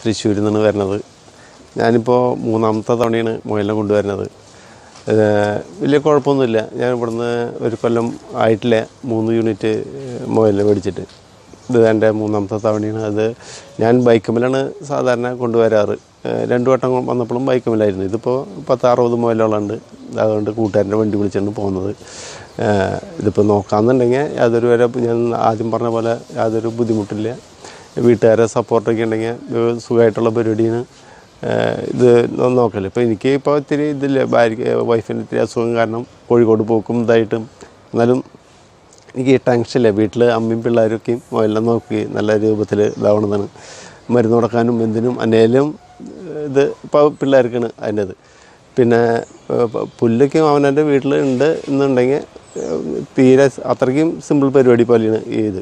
തൃശ്ശൂരിൽ നിന്നാണ് വരുന്നത്. ഞാനിപ്പോൾ മൂന്നാമത്തെ തവണയാണ് മുയലിനെ കൊണ്ടുവരുന്നത്. വലിയ കുഴപ്പമൊന്നുമില്ല. ഞാൻ ഇവിടുന്ന് ഒരു കൊല്ലം ആയിട്ടില്ല. മൂന്ന് യൂണിറ്റ് മുയലിനെ മേടിച്ചിട്ട് ഇത് എന്റെ മൂന്നാമത്തെ തവണയാണ്. അത് ഞാൻ ബൈക്കുമ്മലാണ് സാധാരണ കൊണ്ടുവരാറ്. രണ്ടു വട്ടം വന്നപ്പോഴും ബൈക്കുമ്മലായിരുന്നു ഇതിപ്പോൾ പത്ത് അറുപത് മുയലുകളുണ്ട്. അതുകൊണ്ട് കൂട്ടുകാരന്റെ വണ്ടി വിളിച്ചാണ് പോകുന്നത്. ഇതിപ്പോൾ നോക്കാമെന്നുണ്ടെങ്കിൽ യാതൊരു വരെ ഞാൻ ആദ്യം പറഞ്ഞ പോലെ യാതൊരു ബുദ്ധിമുട്ടില്ല. വീട്ടുകാരെ സപ്പോർട്ടൊക്കെ ഉണ്ടെങ്കിൽ സുഖമായിട്ടുള്ള പരിപാടിയാണ്. ഇത് നോക്കൽ. ഇപ്പോൾ എനിക്ക് ഇപ്പോൾ ഇത്തിരി ഇതില്ല. ഭാര്യ വൈഫിന് ഇത്തിരി അസുഖം കാരണം കോഴിക്കോട് പോക്കും ഇതായിട്ടും. എന്നാലും എനിക്ക് ടെൻഷനില്ല വീട്ടിൽ അമ്മയും പിള്ളേരൊക്കെയും എല്ലാം നോക്കി നല്ല രൂപത്തിൽ ഇതാവണതാണ്. മരുന്ന് കൊടുക്കാനും എന്തിനും അന്നേലും ഇത് ഇപ്പോൾ പിള്ളേർക്കാണ് അതിന്റെത്. പിന്നെ പുല്ലൊക്കെ അവനവന്റെ വീട്ടിൽ ഉണ്ട് എന്നുണ്ടെങ്കിൽ തീരെ അത്രയ്ക്കും സിമ്പിൾ പരിപാടി പോലെയാണ് ഈ ഇത്.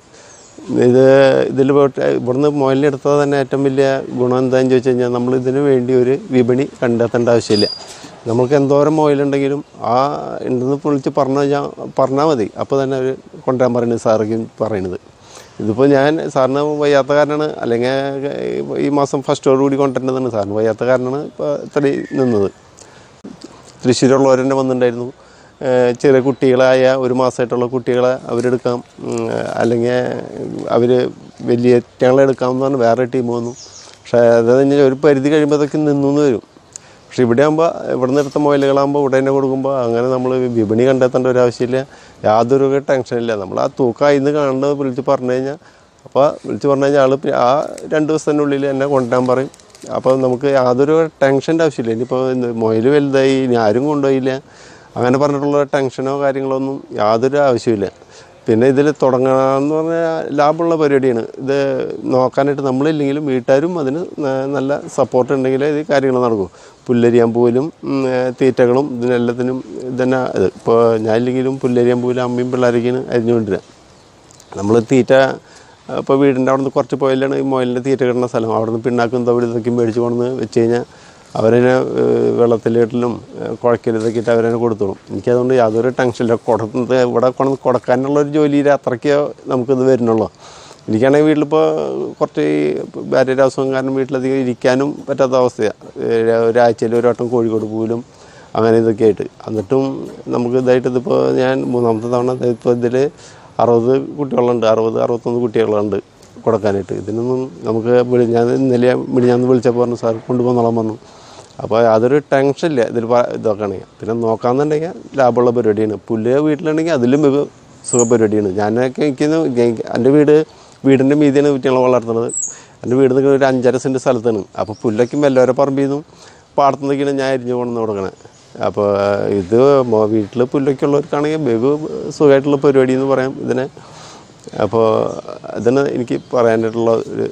ഇത് ഇതിൽ പോയിട്ട് ഇവിടുന്ന് മുയലിനെടുത്തത് തന്നെ ഏറ്റവും വലിയ ഗുണം എന്താണെന്ന് ചോദിച്ചു കഴിഞ്ഞാൽ നമ്മൾ ഇതിന് വേണ്ടി ഒരു വിപണി കണ്ടെത്തേണ്ട ആവശ്യമില്ല. നമുക്ക് എന്തോരം മുയലുണ്ടെങ്കിലും ആ ഉണ്ടെന്ന് വിളിച്ച് പറഞ്ഞു കഴിഞ്ഞാൽ പറഞ്ഞാൽ മതി. അപ്പോൾ തന്നെ അവർ കൊണ്ടുവരാൻ പറയുന്നത് സാറേക്കും പറയണത്. ഇതിപ്പോൾ ഞാൻ സാറിന് വയ്യാത്ത കാരണമാണ് അല്ലെങ്കിൽ ഈ മാസം ഫസ്റ്റോട് കൂടി കൊണ്ടുവരേണ്ടതാണ് സാറിന് വയ്യാത്ത കാരണമാണ് ഇപ്പോൾ ഇത്രയും നിന്നത്. തൃശ്ശൂരുള്ളവർ തന്നെ വന്നിട്ടുണ്ടായിരുന്നു. ചെറിയ കുട്ടികളായ ഒരു മാസമായിട്ടുള്ള കുട്ടികളെ അവരെടുക്കാം. അല്ലെങ്കിൽ അവർ വലിയ ഞങ്ങളെ എടുക്കാമെന്ന് പറഞ്ഞ് വേറെ ടീം വന്നു. പക്ഷേ അത് കഴിഞ്ഞാൽ ഒരു പരിധി കഴിയുമ്പോഴത്തേക്ക് നിന്നു എന്ന് വരും. പക്ഷെ ഇവിടെ ആകുമ്പോൾ ഇവിടെ നിന്ന് എടുത്ത മുയലുകളാകുമ്പോൾ ഇവിടെ തന്നെ കൊടുക്കുമ്പോൾ അങ്ങനെ നമ്മൾ വിപണി കണ്ടെത്തേണ്ട ഒരു ആവശ്യമില്ല. യാതൊരു ടെൻഷനില്ല നമ്മൾ ആ തൂക്കം ഇന്ന് കാണുന്നത് വിളിച്ച് പറഞ്ഞു കഴിഞ്ഞാൽ അപ്പോൾ വിളിച്ച് പറഞ്ഞു കഴിഞ്ഞാൽ ആൾ ആ രണ്ട് ദിവസത്തിനുള്ളിൽ എന്നെ കൊണ്ടുവരാൻ പറയും. അപ്പോൾ നമുക്ക് യാതൊരു ടെൻഷന്റെ ആവശ്യമില്ല. ഇനിയിപ്പോൾ മുയൽ വലുതായി ഇനി ആരും കൊണ്ടുപോയില്ല. അങ്ങനെ പറഞ്ഞിട്ടുള്ള ടെൻഷനോ കാര്യങ്ങളോ ഒന്നും യാതൊരു ആവശ്യമില്ല പിന്നെ ഇതിൽ തുടങ്ങണമെന്ന് പറഞ്ഞാൽ ലാഭമുള്ള പരിപാടിയാണ്. ഇത് നോക്കാനായിട്ട് നമ്മളില്ലെങ്കിലും വീട്ടുകാരും അതിന് നല്ല സപ്പോർട്ട് ഉണ്ടെങ്കിൽ ഇത് കാര്യങ്ങൾ നടക്കും. പോലും തീറ്റകളും ഇതിനെല്ലാത്തിനും ഇതന്നെ ഇത്. ഇപ്പോൾ ഞാനില്ലെങ്കിലും പോലും അമ്മയും പിള്ളേരൊക്കെയാണ് അരിഞ്ഞുകൊണ്ടിരുക നമ്മൾ തീറ്റ ഇപ്പോൾ വീടിന്റെ അവിടെ നിന്ന് കുറച്ച് പോയാലാണ് ഈ മുയലിന്റെ തീറ്റ കിട്ടുന്ന സ്ഥലം. അവിടെ നിന്ന് പിണ്ണാക്കും തവിടും ഇതൊക്കെ മേടിച്ച് കൊണ്ടുവന്ന് വെച്ച് കഴിഞ്ഞാൽ അവരതിനെ വെള്ളത്തിലിട്ടിലും ഏഹ്, കുഴക്കലും ഇതൊക്കെ ഇട്ട് അവരതിനെ കൊടുത്തോളും. എനിക്കതുകൊണ്ട് യാതൊരു ടെൻഷനില്ല. കൊടുക്കുന്നത് ഇവിടെ കൊണ്ട് കൊടുക്കാനുള്ള ഒരു ജോലിയിൽ അത്രയ്ക്കേ നമുക്കിത് വരുന്നുള്ളൂ. എനിക്കാണെങ്കിൽ വീട്ടിലിപ്പോൾ കുറച്ച് അസുഖം കാരണം വീട്ടിലധികം ഇരിക്കാനും പറ്റാത്ത അവസ്ഥയാണ് ഒരാഴ്ചയിൽ ഒരു വട്ടം കോഴിക്കോട് പോലും അങ്ങനെ ഇതൊക്കെ ആയിട്ട്. എന്നിട്ടും നമുക്ക് ഇതായിട്ട് ഇതിപ്പോൾ ഞാൻ മൂന്നാമത്തെ തവണ ഇപ്പോൾ ഇതിൽ അറുപത് കുട്ടികളുണ്ട്. അറുപത് അറുപത്തൊന്ന് കുട്ടികളുണ്ട് കൊടുക്കാനായിട്ട്. ഇതിനൊന്നും നമുക്ക് ഞാൻ ഇന്നലെ മിനിഞ്ഞാന്ന് വിളിച്ചപ്പോൾ പറഞ്ഞു സാർ കൊണ്ടുപോകുന്നോളാം പറഞ്ഞു. അപ്പോൾ യാതൊരു ഇല്ല. ഇതിൽ ഇതൊക്കെയാണെങ്കിൽ പിന്നെ നോക്കാമെന്നുണ്ടെങ്കിൽ ലാഭമുള്ള പരിപാടിയാണ്. പുല്ല് വീട്ടിലുണ്ടെങ്കിൽ അതിലും സുഖ പരിപാടിയാണ് ഞാനൊക്കെ എനിക്ക് എന്റെ വീട് വീടിന്റെ മീതിയാണ് കുട്ടികളെ വളർത്തുന്നത്. എന്റെ വീട് നിൽക്കുന്ന ഒരു അഞ്ചര സെന്റ് സ്ഥലത്താണ്. അപ്പോൾ പുല്ലൊക്കെ മെല്ലോരെ പറമ്പിൽ നിന്നും പാടത്തു നിന്നൊക്കെയാണ് ഞാൻ അരിഞ്ഞു കൊണ്ടു കൊടുക്കണേ. അപ്പോൾ ഇത് വീട്ടിൽ പുല്ലൊക്കെ ഉള്ളവർക്കാണെങ്കിൽ ബഹു സുഖമായിട്ടുള്ള പരിപാടി എന്ന് പറയാം ഇതിനെ. അപ്പോൾ ഇതാണ് എനിക്ക് പറയാനായിട്ടുള്ള ഒരു